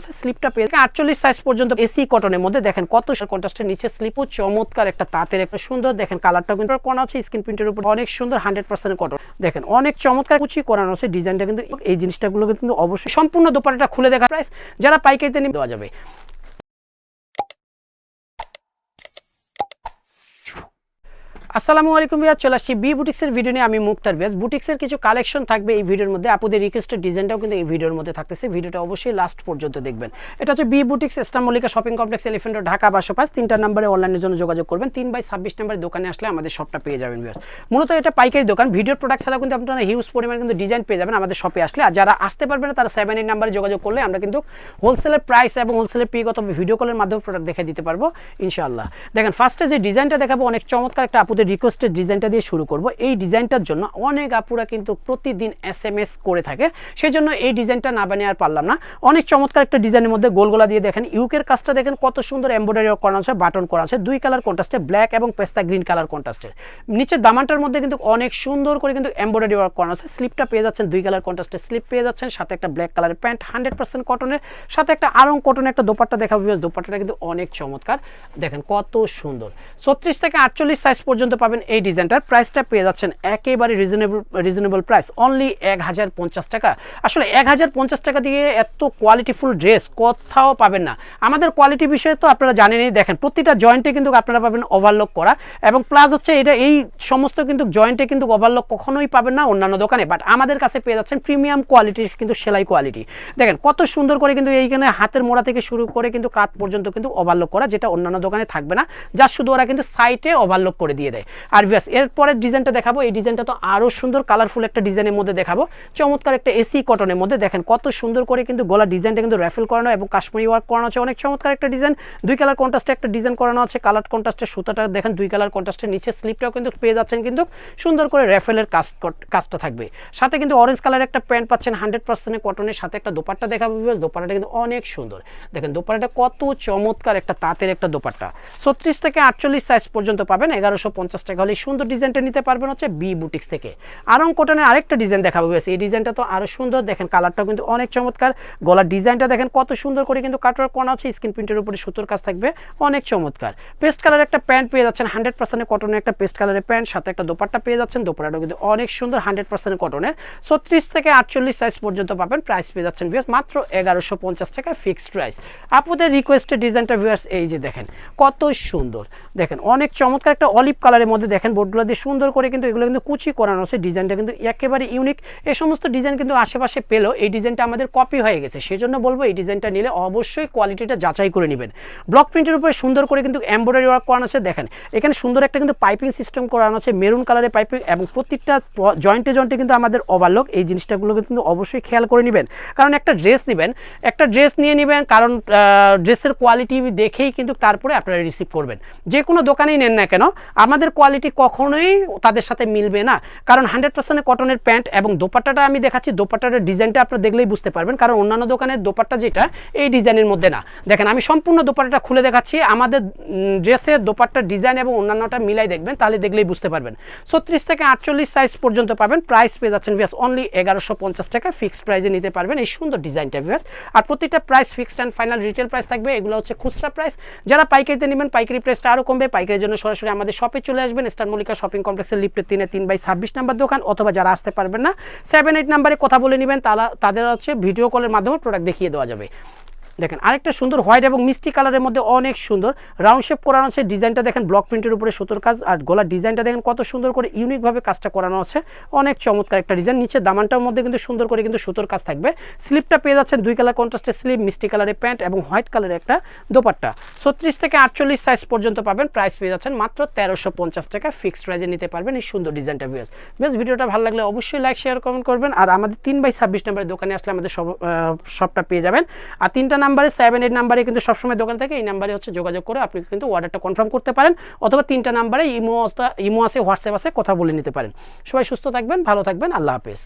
আছে। পেয়ে আটচল্লিশ সাইজ পর্যন্ত এসি কটনের মধ্যে। দেখেন কত নিচে চমৎকার একটা তাঁতের একটা সুন্দর, দেখেন কালারটা কিন্তু করানো আছে। স্ক্রিন প্রিন্টের উপর অনেক সুন্দর হান্ড্রেড পার্সেন্ট কটন দেখেন অনেক চমৎকার করানো আছে। ডিজাইনটা কিন্তু এই জিনিসটাগুলো কিন্তু অবশ্যই সম্পূর্ণ দোপাটাটা খুলে দেখা প্রাইস যারা পাইকারিতে নিয়ে দেওয়া যাবে। আসসালামু আলাইকুম ভাইয়া চলে আসছি বি বুটিক্সের ভিডিও নিয়ে। আমি মুক্তার ব্যাস। বুটিক্সের কিছু কালেকশন থাকবে এই ভিডিওর মধ্যে। আপুদের রিকোয়েস্টের ডিজাইনটাও কিন্তু এই ভিডিওর মধ্যে থাকতেছে। ভিডিওটা অবশ্যই লাস্ট পর্যন্ত দেখবেন। এটা হচ্ছে B boutiques Eastern Mallika shopping complex Elephant Dhaka বাসো পাঁচ তিনটা নাম্বারে অনলাইনের জন্য যোগাযোগ করবেন। তিন বাই ছাব্বিশ নাম্বারের দোকানে আসলে আমাদের শপটা পেয়ে যাবেন ভিউয়ার্স। মূলত এটা পাইকারি দোকান। ভিডিওর প্রোডাক্ট ছাড়া কিন্তু আপনারা হিউজ পরিমাণ কিন্তু ডিজাইন পেয়ে যাবেন আমাদের শপে আসলে। আর যারা আসতে পারবেন না, তারা সেভেন এইট নাম্বারে যোগাযোগ করলে আমরা কিন্তু হোলসেলের প্রাইস এবং হোলসেলের পিগত ভিডিও কলের মাধ্যমে প্রোডাক্ট দেখে দিতে পারব, ইনশাআল্লাহ। দেখেন ফার্স্টে যে ডিজাইনটা দেখাবো, অনেক চমৎকার একটা আপুদের রিকোয়েস্টের ডিজাইনটা দিয়ে শুরু করব। এই ডিজাইনটার জন্য অনেক আপুরা কিন্তু প্রতিদিন এস এম এস করে থাকে। সেই জন্য এই ডিজাইনটা না বানিয়ে আর পারলাম না। অনেক চমৎকার একটা ডিজাইনের মধ্যে গোলগোলা দিয়ে দেখেন। ইউকের কাজটা দেখেন, কত সুন্দর এমব্রয়ডারি করা আছে বাটন করা আছে। দুই কালার কন্ট্রাস্টে ব্ল্যাক এবং পেস্তা গ্রিন কালার কন্ট্রাস্টের নিচের দামানটার মধ্যে কিন্তু অনেক সুন্দর করে কিন্তু এমব্রয়ডারি ওয়ার্ক করা আছে। স্লিপটা পেয়ে যাচ্ছেন, দুই কালার কন্ট্রাস্টের স্লিপ পেয়ে যাচ্ছেন, সাথে একটা ব্ল্যাক কালারের প্যান্ট হান্ড্রেড পার্সেন্ট কটনের সাথে একটা আরং কটনের একটা দোপাট্টা বিকজ দোপাট্টাটা কিন্তু অনেক চমৎকার। দেখেন কত সুন্দর। ছত্রিশ থেকে আটচল্লিশ সাইজ পর্যন্ত পাবেন এই ডিজাইনটার। প্রাইসটা পেয়ে যাচ্ছেন একেবারে রিজনেবল রিজনেবল প্রাইস অনলি এক হাজার পঞ্চাশ টাকা। আসলে এক হাজার পঞ্চাশ টাকা দিয়ে এত কোয়ালিটিফুল ড্রেস কোথাও পাবেন না। আমাদের কোয়ালিটি বিষয়ে তো আপনারা জানেনই, দেখেন প্রতিটা জয়েন্টে কিন্তু আপনারা পাবেন ওভারলক করা এবং প্লাস হচ্ছে এটা এই সমস্ত কিন্তু জয়েন্টে কিন্তু ওভারলক কখনোই পাবেন না অন্যান্য দোকানে। বাট আমাদের কাছে পেয়ে যাচ্ছেন প্রিমিয়াম কোয়ালিটির কিন্তু সেলাই কোয়ালিটি দেখেন কত সুন্দর করে কিন্তু এইখানে হাতের মোড়া থেকে শুরু করে কিন্তু কাত পর্যন্ত কিন্তু ওভারলক করা, যেটা অন্যান্য দোকানে থাকবে না। যা শুধু ওরা কিন্তু সাইটে ওভারলক করে দিয়ে দেয়। আর ভিয়াস এরপরের ডিজাইনটা দেখাবো। এই ডিজাইনটা তো আরও সুন্দর কালারফুল একটা ডিজাইনের মধ্যে দেখাবো। চমৎকার একটা এসি কটনের মধ্যে দেখেন, কত সুন্দর করে কিন্তু গলা ডিজাইনটা কিন্তু র্যাফেল করানো এবং কাশ্মীরি ওয়ার্ক করানো আছে। অনেক চমৎকার একটা ডিজাইন দুই কালার কন্ট্রাস্টে একটা ডিজাইন করানো আছে। কালার কন্ট্রাস্টের সুতাটা দেখেন, দুই কালার কন্ট্রাস্টের নিচে স্লিপটাও কিন্তু পেয়ে যাচ্ছেন কিন্তু সুন্দর করে র্যাফেলের কাজ কাজটা থাকবে। সাথে কিন্তু অরেঞ্জ কালার একটা প্যান্ট পাচ্ছেন হান্ড্রেড পার্সেন্টের কটনের সাথে একটা দোপাট্টা দেখাবো দোপাট্টাটা কিন্তু অনেক সুন্দর। দেখেন, দোপাট্টাটা কত চমৎকার একটা তাঁতের একটা দোপাট্টা। ছত্রিশ থেকে আটচল্লিশ সাইজ পর্যন্ত পাবেন, এগারোশো পঞ্চাশ টাকা হলে সুন্দর ডিজাইনটা নিতে পারবেন হচ্ছে বি বুটিক্স থেকে। আরং কটনের আরেকটা ডিজাইন দেখাবো বেশ এই ডিজাইনটা তো আরও সুন্দর। দেখেন কালারটাও কিন্তু অনেক চমৎকার। গলার ডিজাইনটা দেখেন কত সুন্দর করে কিন্তু কাটওয়ার্ক করা আছে। স্ক্রিন প্রিন্টের উপরে সুতোর কাজ থাকবে, অনেক চমৎকার। পেস্ট কালার একটা প্যান্ট পেয়ে যাচ্ছেন, হান্ড্রেড পার্সেন্ট কটনের একটা পেস্ট কালারের প্যান্ট, সাথে একটা দোপাট্টা পেয়ে যাচ্ছেন। দোপাট্টাটা কিন্তু অনেক সুন্দর, হান্ড্রেড পার্সেন্ট কটনের। ছত্রিশ থেকে আটচল্লিশ সাইজ পর্যন্ত পাবেন প্রাইস পেয়ে যাচ্ছেন ভিউয়ার্স মাত্র এগারোশো পঞ্চাশ টাকা ফিক্সড প্রাইস আপুদের রিকোয়েস্টের ডিজাইনটা ভিউয়ার্স এই যে দেখেন কত সুন্দর। দেখেন অনেক চমৎকার একটা অলিভ কালারের মধ্যে দেখেন বোর্ডগুলো দিয়ে সুন্দর করে কিন্তু এগুলো কিন্তু কুচি করানো আছে ডিজাইনটা কিন্তু একেবারে ইউনিক এই সমস্ত ডিজাইন কিন্তু আশেপাশে পেলেও এই ডিজাইনটা আমাদের কপি হয়ে গেছে। সেজন্য বলব এই ডিজাইনটা নিলে অবশ্যই কোয়ালিটিটা যাচাই করে নেবেন। ব্লক প্রিন্টের উপরে সুন্দর করে কিন্তু এমব্রয়ডারি ওয়ার্ক করানো আছে, দেখেন। এখানে সুন্দর একটা কিন্তু পাইপিং সিস্টেম করানো আছে মেরুন কালারের পাইপিং এবং প্রত্যেকটা জয়েন্টে জয়েন্টে কিন্তু আমাদের ওভারলক এই জিনিসটাগুলো কিন্তু অবশ্যই খেয়াল করে নেবেন। কারণ একটা ড্রেস নেবেন, একটা ড্রেস নিয়ে নেবেন, কারণ ড্রেসের কোয়ালিটি দেখেই কিন্তু তারপরে আপনারা রিসিভ করবেন। যে কোনো দোকানেই নেন না কেন, আমাদের কোয়ালিটি কখনোই তাদের সাথে মিলবে না। কারণ হান্ড্রেড পার্সেন্ট কটনের প্যান্ট এবং দোপাট্টাটা আমি দেখাচ্ছি, দোপাট্টাটার ডিজাইনটা আপনারা দেখলেই বুঝতে পারবেন। কারণ অন্যান্য দোকানের দোপাট্টা যেটা, এই ডিজাইনের মধ্যে না। দেখেন, আমি সম্পূর্ণ দোপাট্টাটা খুলে দেখাচ্ছি। আমাদের ড্রেসের দোপাট্টার ডিজাইন এবং অন্যান্যটা মিলাই দেখবেন, তাহলে দেখলেই বুঝতে পারবেন। ছত্রিশ থেকে আটচল্লিশ সাইজ পর্যন্ত পাবেন। প্রাইস পেয়ে যাচ্ছেন ভিয়াস অনলি এগারোশো পঞ্চাশ টাকা। ফিক্সড প্রাইসে নিতে পারবেন। এই সুন্দর ডিজাইনটা ভিয়াস আর প্রতিটা price fixed and final retail price থাকবে। এগুলো হচ্ছে খুচরা প্রাইস যারা পাইকারিতে নেবেন, পাইকারি প্রাইসটা আরও কমবে। পাইকারির জন্য সরাসরি আমাদের শপে চলে আসবেন। স্টার মল্লিকা শপিং কমপ্লেক্সের লিফ্টের তিনে তিন বাই ছাব্বিশ নাম্বার দোকান অথবা যারা আসতে পারবেন না সেভেন এইট নাম্বারে কথা বলে নেবেন, তারা তাদের হচ্ছে ভিডিও কলের মাধ্যমে প্রোডাক্ট দেখিয়ে দেওয়া যাবে। দেখেন, আরেকটা সুন্দর হোয়াইট এবং মিষ্টি কালারের মধ্যে অনেক সুন্দর। রাউন্ড শেপ করানো আছে, ডিজাইনটা দেখেন, ব্লক প্রিন্টের উপরে সুতোর কাজ, আর গলার ডিজাইনটা দেখেন, কত সুন্দর করে ইউনিকভাবে কাজটা করানো আছে। অনেক চমৎকার একটা ডিজাইন, নিচে দামানটার মধ্যে কিন্তু সুন্দর করে কিন্তু সুতোর কাজ থাকবে। স্লিপটা পেয়ে যাচ্ছেন দুই কালার কন্ট্রাস্টের স্লিপ, মিষ্টি কালারের প্যান্ট এবং হোয়াইট কালারের একটা দোপাট্টা। ছত্রিশ থেকে আটচল্লিশ সাইজ পর্যন্ত পাবেন প্রাইস পেয়ে যাচ্ছেন মাত্র তেরোশো পঞ্চাশ টাকা ফিক্সড প্রাইজে নিতে পারবেন এই সুন্দর ডিজাইনটা বেশ বেশ, ভিডিওটা ভালো লাগলে অবশ্যই লাইক শেয়ার কমেন্ট করবেন, আর আমাদের তিন বাই ছাব্বিশ নাম্বারের দোকানে আসলে আমাদের সব সবটা পেয়ে যাবেন। আর তিনটা নাম্বারে সেভেন এইট নাম্বারে কিন্তু সবসময় দোকান থেকে, এই নাম্বারে হচ্ছে যোগাযোগ করে আপনি কিন্তু অর্ডারটা কনফার্ম করতে পারেন অথবা তিনটা নাম্বারে ইমো ইমো আছে হোয়াটসঅ্যাপ আছে কথা বলে নিতে পারেন। সবাই সুস্থ থাকবেন, ভালো থাকবেন, আল্লাহ হাফেজ।